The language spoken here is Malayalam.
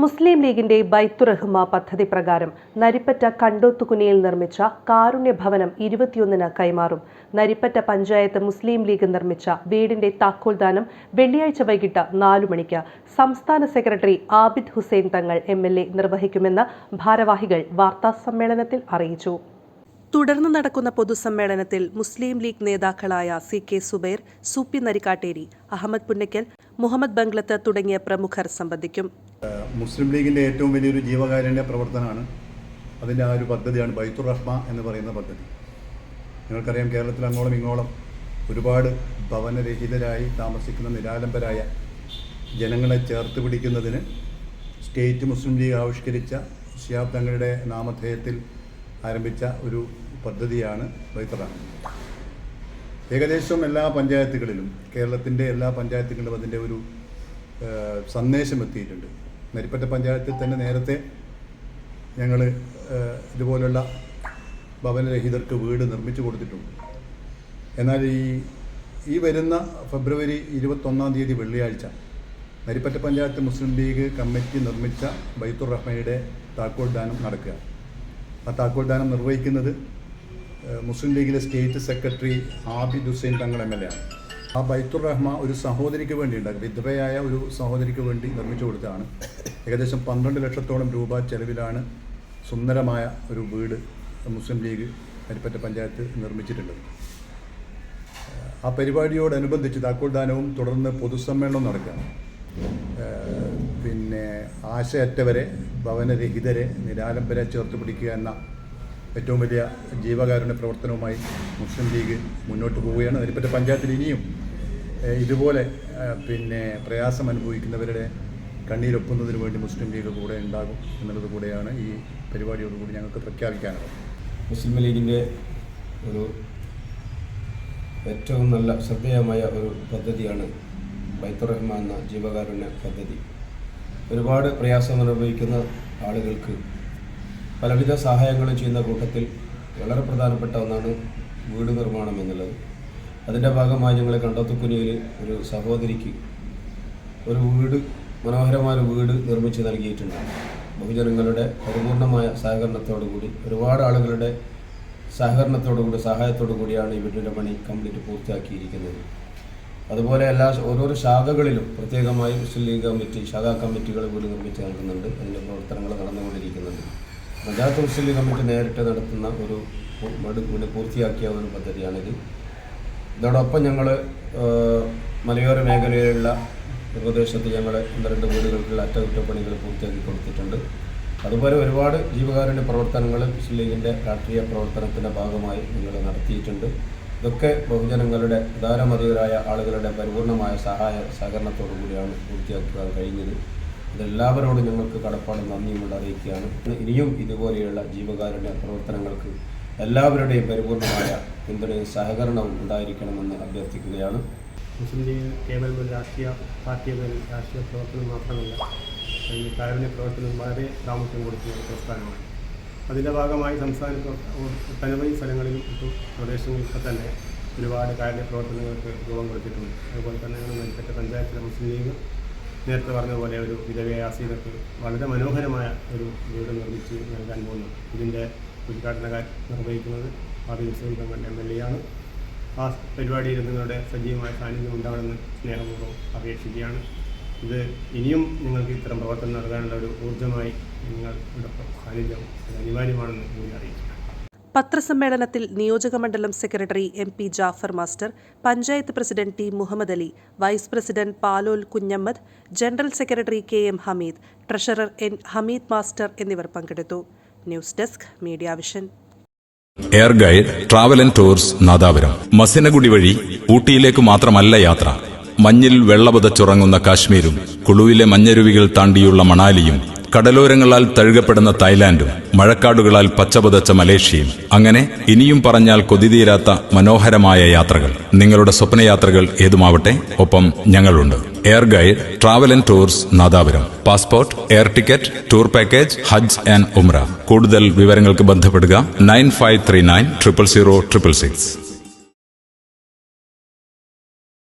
മുസ്ലിം ലീഗിന്റെ ബൈത്തുറഹ്മ പദ്ധതി പ്രകാരം നരിപ്പറ്റ കണ്ടോത്തുകുനിയിൽ നിർമ്മിച്ച കാരുണ്യ ഭവനം ഇരുപത്തിയൊന്നിന് കൈമാറും. നരിപ്പറ്റ പഞ്ചായത്ത് മുസ്ലിം ലീഗ് നിർമ്മിച്ച വീടിന്റെ താക്കോൽദാനം വെള്ളിയാഴ്ച വൈകിട്ട് നാലു മണിക്ക് സംസ്ഥാന secretary Abid Hussain Thangal M L A നിർവഹിക്കുമെന്ന് ഭാരവാഹികൾ വാർത്താസമ്മേളനത്തിൽ അറിയിച്ചു. തുടർന്ന് നടക്കുന്ന പൊതുസമ്മേളനത്തിൽ മുസ്ലിം ലീഗ് നേതാക്കളായ സി കെ സുബൈർ സൂപ്പി നരിക്കാട്ടേരി അഹമ്മദ് പുന്നയ്ക്കൽ മുഹമ്മദ് ബംഗ്ലത്ത് തുടങ്ങിയ പ്രമുഖർ സംബന്ധിക്കും. മുസ്ലിം ലീഗിന്റെ ഏറ്റവും വലിയൊരു ജീവകാരുണ്യ പ്രവർത്തനമാണ് അതിന്റെ ആ ഒരു പദ്ധതിയാണ് ബൈത്തുർ റഹ്മ എന്ന് പറയുന്ന പദ്ധതി. നിങ്ങൾക്കറിയാം കേരളത്തിൽ അങ്ങോളം ഇങ്ങോളം ഒരുപാട് ഭവനരഹിതരായി താമസിക്കുന്ന നിരാലംബരായ ജനങ്ങളെ ചേർത്ത് പിടിക്കുന്നതിന് സ്റ്റേറ്റ് മുസ്ലിം ലീഗ് ആവിഷ്കരിച്ച ശിയാബ് തങ്ങളുടെ നാമധേയത്തിൽ ആരംഭിച്ച ഒരു പദ്ധതിയാണ് ബൈത്തുർ റഹ്മ. ഏകദേശം എല്ലാ പഞ്ചായത്തുകളിലും കേരളത്തിന്റെ എല്ലാ പഞ്ചായത്തുകളിലും അതിന്റെ ഒരു സന്ദേശം എത്തിയിട്ടുണ്ട്. നരിപ്പറ്റ പഞ്ചായത്തിൽ തന്നെ നേരത്തെ ഞങ്ങൾ ഇതുപോലുള്ള ഭവനരഹിതർക്ക് വീട് നിർമ്മിച്ചു കൊടുത്തിട്ടുണ്ട്. എന്നാൽ ഈ ഈ വരുന്ന ഫെബ്രുവരി ഇരുപത്തൊന്നാം തീയതി വെള്ളിയാഴ്ച നരിപ്പറ്റ പഞ്ചായത്ത് മുസ്ലിം ലീഗ് കമ്മിറ്റി നിർമ്മിച്ച ബൈത്തുർ റഹ്മയുടെ താക്കോൽ ദാനം നടക്കുക. ആ താക്കോൽ ദാനം നിർവഹിക്കുന്നത് മുസ്ലിം ലീഗിലെ state secretary Abid Hussain Thangal M L A ആണ്. ആ ബൈത്തുർ റഹ്മ ഒരു സഹോദരിക്ക് വേണ്ടി ഉണ്ടാക്കി വിധവയായ ഒരു സഹോദരിക്ക് വേണ്ടി നിർമ്മിച്ചു കൊടുത്തതാണ്. ഏകദേശം പന്ത്രണ്ട് ലക്ഷത്തോളം രൂപ ചെലവിലാണ് സുന്ദരമായ ഒരു വീട് മുസ്ലിം ലീഗ് അരിപ്പറ്റ പഞ്ചായത്ത് നിർമ്മിച്ചിട്ടുള്ളത്. ആ പരിപാടിയോടനുബന്ധിച്ച് താക്കോൽ ദാനവും തുടർന്ന് പൊതുസമ്മേളനവും നടക്കുകയാണ്. പിന്നെ ആശയറ്റവരെ ഭവനരഹിതരെ നിരാലംബരെ ചേർത്ത് പിടിക്കുക എന്ന ഏറ്റവും വലിയ ജീവകാരുണ്യ പ്രവർത്തനവുമായി മുസ്ലിം ലീഗ് മുന്നോട്ട് പോവുകയാണ്. അതിനെപ്പറ്റി പഞ്ചായത്തിൽ ഇനിയും ഇതുപോലെ പിന്നെ പ്രയാസം അനുഭവിക്കുന്നവരുടെ കണ്ണീരൊപ്പുന്നതിന് വേണ്ടി മുസ്ലിം ലീഗ് കൂടെ ഉണ്ടാകും എന്നുള്ളത് കൂടെയാണ് ഈ പരിപാടിയോടുകൂടി ഞങ്ങൾക്ക് പ്രഖ്യാപിക്കാനുള്ളത്. മുസ്ലിം ലീഗിന്റെ ഒരു ഏറ്റവും നല്ല ശ്രദ്ധേയമായ ഒരു പദ്ധതിയാണ് ബൈത്തുറഹ്മാൻ എന്ന ജീവകാരുണ്യ പദ്ധതി. ഒരുപാട് പ്രയാസം അനുഭവിക്കുന്ന ആളുകൾക്ക് പലവിധ സഹായങ്ങളും ചെയ്യുന്ന കൂട്ടത്തിൽ വളരെ പ്രധാനപ്പെട്ട ഒന്നാണ് വീട് നിർമ്മാണം എന്നുള്ളത്. അതിന്റെ ഭാഗമായി ഞങ്ങൾ കണ്ടത്തുക്കുനിയിൽ ഒരു സഹോദരിക്ക് ഒരു വീട് മനോഹരമായ ഒരു വീട് നിർമ്മിച്ച് നൽകിയിട്ടുണ്ട്. ബഹുജനങ്ങളുടെ പരിപൂർണമായ സഹകരണത്തോടുകൂടി ഒരുപാട് ആളുകളുടെ സഹകരണത്തോടുകൂടി സഹായത്തോടു കൂടിയാണ് ഈ വീടിന്റെ പണി കംപ്ലീറ്റ് പൂർത്തിയാക്കിയിരിക്കുന്നത്. അതുപോലെ എല്ലാ ഓരോരോ ശാഖകളിലും പ്രത്യേകമായി മുസ്ലിം ലീഗ് കമ്മിറ്റി ശാഖാ കമ്മിറ്റികൾ വീട് നിർമ്മിച്ച് നൽകുന്നുണ്ട്. അതിന്റെ പ്രവർത്തനങ്ങൾ നടന്നുകൊണ്ടിരിക്കുന്നുണ്ട്. ലീഗ് കമ്മിറ്റി നേരിട്ട് നടത്തുന്ന ഒരു പിന്നെ പൂർത്തിയാക്കിയ ഒരു പദ്ധതിയാണിത്. ഇതോടൊപ്പം ഞങ്ങൾ മലയോര മേഖലയിലുള്ള പ്രദേശത്ത് ഞങ്ങൾ ഒന്ന് രണ്ട് വീടുകൾക്കുള്ള അറ്റകുറ്റപ്പണികൾ പൂർത്തിയാക്കി കൊടുത്തിട്ടുണ്ട്. അതുപോലെ ഒരുപാട് ജീവകാരുണ്യ പ്രവർത്തനങ്ങൾ മുസ്ലിം ലീഗിന്റെ രാഷ്ട്രീയ പ്രവർത്തനത്തിന്റെ ഭാഗമായി ഞങ്ങൾ നടത്തിയിട്ടുണ്ട്. ഇതൊക്കെ ബഹുജനങ്ങളുടെ ഉദാരമതികരായ ആളുകളുടെ പരിപൂർണമായ സഹായ സഹകരണത്തോടു കൂടിയാണ് പൂർത്തിയാക്കുവാൻ കഴിഞ്ഞത്. ഇതെല്ലാവരോടും ഞങ്ങൾക്ക് കടപ്പാട് നന്ദിയുമുണ്ട് അറിയിക്കുകയാണ് ഇനിയും ഇതുപോലെയുള്ള ജീവകാരുണ്യ പ്രവർത്തനങ്ങൾക്ക് എല്ലാവരുടെയും പരിപൂർണമായ പിന്തുണയും സഹകരണവും ഉണ്ടായിരിക്കണമെന്ന് അഭ്യർത്ഥിക്കുകയാണ്. മുസ്ലിം ലീഗ് കേവലം ഒരു രാഷ്ട്രീയ പാർട്ടിയെ രാഷ്ട്രീയ പ്രവർത്തനം മാത്രമല്ല ഈ കാരുണ്യ പ്രവർത്തനം വളരെ പ്രാമുഖ്യം കൊടുക്കുന്ന പ്രസ്ഥാനമാണ്. അതിന്റെ ഭാഗമായി സംസ്ഥാന ഒട്ടനവധി സ്ഥലങ്ങളിലും ഇപ്പോൾ പ്രദേശങ്ങളിലൊക്കെ തന്നെ ഒരുപാട് കാരുണ്യ പ്രവർത്തനങ്ങൾക്ക് രൂപം കൊടുത്തിട്ടുണ്ട്. അതുപോലെ തന്നെ നെൽപ്പറ്റ പഞ്ചായത്തിലെ മുസ്ലിം ലീഗ് നേരത്തെ പറഞ്ഞതുപോലെ പോലെ ഒരു വിധവയായ വളരെ മനോഹരമായ ഒരു വീട് നിർമ്മിച്ച് നൽകാൻ പോകുന്നു. ഇതിന്റെ ഉദ്ഘാടന നിർവഹിക്കുന്നത് Abi Hussain M L A ആണ്. ആ പരിപാടിയിൽ നിങ്ങളുടെ സജീവമായ സാന്നിധ്യം ഉണ്ടാവണമെന്ന് സ്നേഹപൂർവം അപേക്ഷിക്കുകയാണ്. ഇത് ഇനിയും നിങ്ങൾക്ക് ഇത്തരം പ്രവർത്തനം നൽകാനുള്ള ഒരു ഊർജമായി നിങ്ങളുടെ സാന്നിധ്യം അനിവാര്യമാണെന്ന് കൂടി അറിയിക്കുക പത്രസമ്മേളനത്തിൽ നിയോജകമണ്ഡലം secretary M P Jafar master panchayat president T Muhammad Ali vice president Palol Kunhammad general secretary K M Hameed treasurer N Hameed master എന്നിവർ പങ്കെടുത്തു. News desk media vision. Air guide travel and tours Nadapuram. Masinagudi വഴി ഊട്ടിയിലേക്ക് മാത്രമല്ല യാത്ര. മഞ്ഞിൽ വെള്ളപതച്ചുറങ്ങുന്ന കാശ്മീരും കുളുവിലെ മഞ്ഞരുവികൾ താണ്ടിയുള്ള മണാലിയും കടലോരങ്ങളാൽ തഴുകപ്പെടുന്ന തായ്ലാന്റും മഴക്കാടുകളാൽ പച്ചപുതച്ച മലേഷ്യയും അങ്ങനെ ഇനിയും പറഞ്ഞാൽ കൊതിതീരാത്ത മനോഹരമായ യാത്രകൾ. നിങ്ങളുടെ സ്വപ്നയാത്രകൾ ഏതുമാവട്ടെ ഒപ്പം ഞങ്ങളുണ്ട്. Air guide travel and tours Nadapuram. Passport air ticket tour package Hajj and Umrah. കൂടുതൽ വിവരങ്ങൾക്ക് ബന്ധപ്പെടുക nine five three nine triple zero triple six.